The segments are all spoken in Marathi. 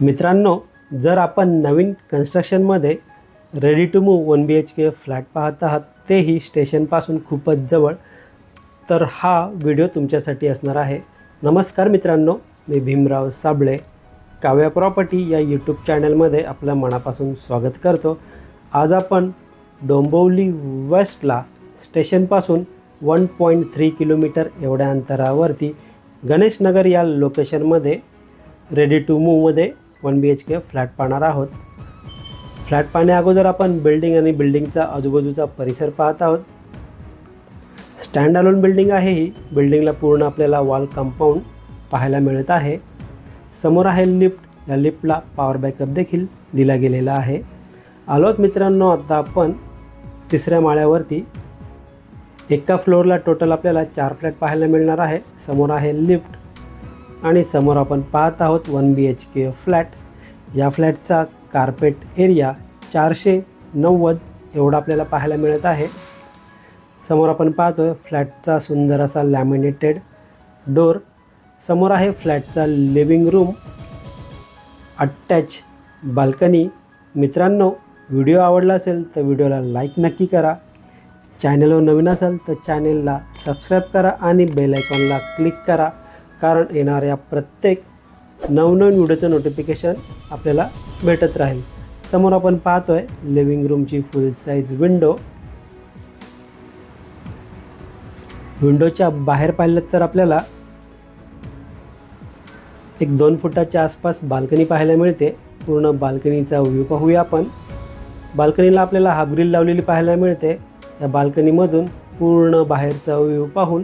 मित्रांनो जर आपण नवीन कन्स्ट्रक्शनमध्ये ready to move one B H K flat पाहत आहात तेही स्टेशनपासून खूपच जवळ तर हा व्हिडिओ तुमच्यासाठी असणार आहे. नमस्कार मित्रांनो मी भीमराव साबळे काव्या प्रॉपर्टी या यूट्यूब चॅनलमध्ये आपलं मनापासून स्वागत करतो. आज आपण डोंबिवली वेस्टला स्टेशनपासून वन पॉईंट थ्री किलोमीटर एवढ्या अंतरावरती गणेशनगर या लोकेशनमध्ये ready to मूवमध्ये one B H K flat पाहणार आहोत. फ्लॅट पाहण्या अगोदर आपण बिल्डिंग आणि बिल्डिंगचा आजूबाजूचा परिसर पाहत आहोत. स्टँड अलोन बिल्डिंग आहे ही. बिल्डिंगला पूर्ण आपल्याला वॉल कंपाऊंड पाहायला मिळत आहे. समोर आहे लिफ्ट. या लिफ्टला पॉवर बॅकअप देखील दिला गेलेला आहे. आलोत मित्रांनो आता आपण तिसऱ्या माळ्यावरती. एका फ्लोअरला टोटल आपल्याला चार फ्लॅट पाहायला मिळणार आहे. समोर आहे लिफ्ट. आणि समोर आपण पाहत आहोत one B H K flat. या फ्लॅटचा कार्पेट एरिया चारशे नव्वद एवढा आपल्याला पाहायला मिळत आहे. समोर आपण पाहतोय फ्लॅटचा सुंदर असा लॅमिनेटेड डोर. समोर आहे फ्लॅटचा लिव्हिंग रूम अटॅच बाल्कनी. मित्रांनो व्हिडिओ आवडला असेल तर व्हिडिओला लाईक नक्की करा. चॅनलवर नवीन असाल तर चॅनेलला सबस्क्राईब करा आणि बेल आयकॉनला क्लिक करा. कारण येणाऱ्या प्रत्येक नवनवीन व्हिडिओचं नोटिफिकेशन आपल्याला भेटत राहील. समोर आपण पाहतोय लिव्हिंग रूमची फुल साईज विंडो विंडोच्या बाहेर पाहिलं तर आपल्याला एक दोन फुटाच्या आसपास बाल्कनी पाहायला मिळते. पूर्ण बाल्कनीचा व्ह्यू पाहूया आपण. बाल्कनीला आपल्याला हाफ ग्रिल लावलेली पाहायला मिळते. या बाल्कनीमधून पूर्ण बाहेरचा व्ह्यू पाहून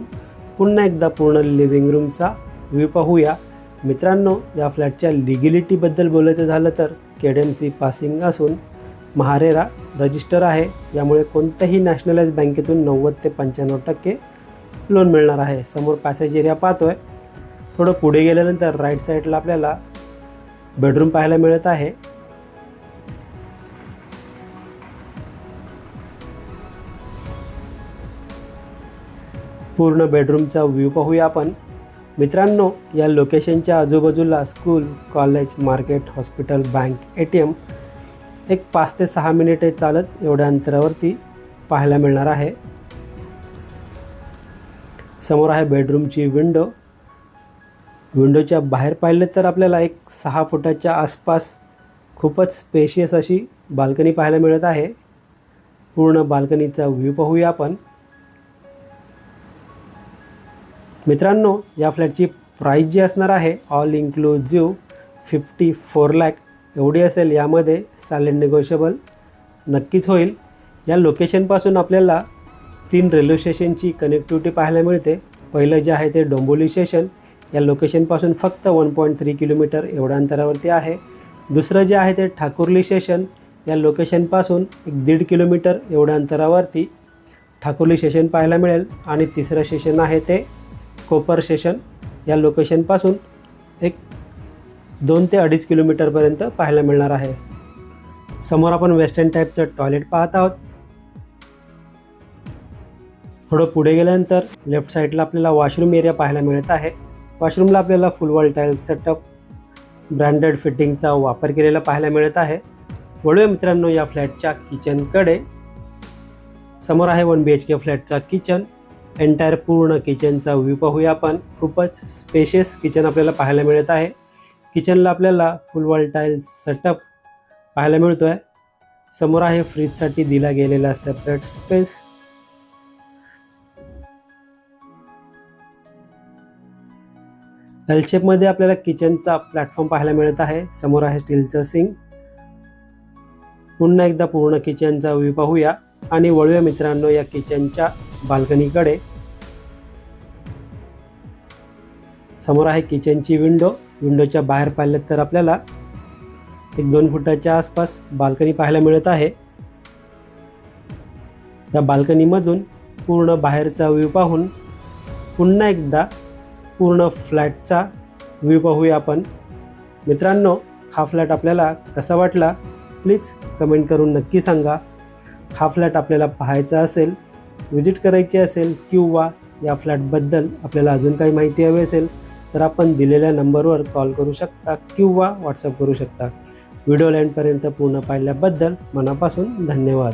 पुन्हा एकदा पूर्ण लिव्हिंग रूमचा व्ह्यू पाहूया. मित्रांनो या फ्लॅटच्या लिगिलिटीबद्दल बोलायचं झालं तर केड सी पासिंग असून महारेरा रजिस्टर आहे. यामुळे कोणत्याही नॅशनलाइज बँकेतून नव्वद ते पंच्याण्णव टक्के लोन मिळणार आहे. समोर पॅसेज एरिया पाहतोय. थोडं पुढे गेल्यानंतर राईट साईडला आपल्याला बेडरूम पाहायला मिळत आहे. पूर्ण बेडरूमचा व्ह्यू पाहूया आपण. मित्रांनो या लोकेशनच्या आजूबाजूला school college market hospital bank A T M एक पाच ते सहा मिनिटे चालत एवढ्या अंतरावरती पाहायला मिळणार आहे. समोर आहे बेडरूमची विंडो. विंडोच्या बाहेर पाहिलं तर आपल्याला एक सहा फुटाच्या आसपास खूपच स्पेशियस अशी बाल्कनी पाहायला मिळत आहे. पूर्ण बाल्कनीचा व्ह्यू पाहूया आपण. मित्रांनो या फ्लॅटची प्राईस जी असणार आहे all inclusive fifty four lakh एवढी असेल यामध्ये सायलेंट निगोशिएबल नक्कीच होईल. या लोकेशनपासून आपल्याला तीन रेल्वे स्टेशनची कनेक्टिव्हिटी पाहायला मिळते. पहिलं जे आहे ते डोंबोली स्टेशन या लोकेशनपासून फक्त वन पॉईंट थ्री किलोमीटर एवढ्या अंतरावरती आहे. दुसरं जे आहे ते ठाकुर्ली स्टेशन या लोकेशनपासून एक दीड किलोमीटर एवढ्या अंतरावरती ठाकुर्ली स्टेशन पाहायला मिळेल. आणि तिसरं स्टेशन आहे ते कोपर स्टेशन या लोकेशनपासून एक दोन ते अडीच किलोमीटरपर्यंत पाहायला मिळणार आहे. समोर आपण वेस्टर्न टाईपचं टॉयलेट पाहत आहोत. थोडं पुढे गेल्यानंतर लेफ्ट साईडला आपल्याला वॉशरूम एरिया पाहायला मिळत आहे. वॉशरूमला आपल्याला full wall tile setup branded फिटिंगचा वापर केलेला पाहायला मिळत आहे. वळूया मित्रांनो या फ्लॅटच्या किचनकडे समोर आहे one B H K फ्लॅटचा kitchen entire पूर्ण किचनचा व्ह्यू पाहूया आपण. खूपच स्पेशियस किचन आपल्याला पाहायला मिळत आहे. किचनला आपल्याला फुल वॉल टाईल सेटअप पाहायला मिळतो आहे समोर आहे फ्रीजसाठी दिला गेलेला सेपरेट स्पेस एलशेपमध्ये आपल्याला किचनचा प्लॅटफॉर्म पाहायला मिळत आहे. समोर आहे स्टीलचं सिंग पुन्हा एकदा पूर्ण किचनचा व्ह्यू पाहूया. आणि वळूया मित्रांनो या किचनच्या बाल्कनीकडे समोर आहे किचनची विंडो. विंडोच्या बाहेर पाहिलं तर आपल्याला एक दोन फुटाच्या आसपास बाल्कनी पाहायला मिळत आहे. त्या बाल्कनीमधून पूर्ण बाहेरचा व्ह्यू पाहून पुन्हा एकदा पूर्ण फ्लॅटचा व्ह्यू पाहूया आपण. मित्रांनो हा फ्लॅट आपल्याला कसा वाटला? प्लीज कमेंट करून नक्की सांगा. हा फ्लॅट आपल्याला पाहायचा असेल व्हिजिट करायची असेल किंवा या फ्लॅटबद्दल आपल्याला अजून काही माहिती हवी असेल तर आपण दिलेल्या नंबरवर कॉल करू शकता किंवा व्हॉट्सअप करू शकता. व्हिडिओ लाईनपर्यंत पूर्ण पाहिल्याबद्दल मनापासून धन्यवाद.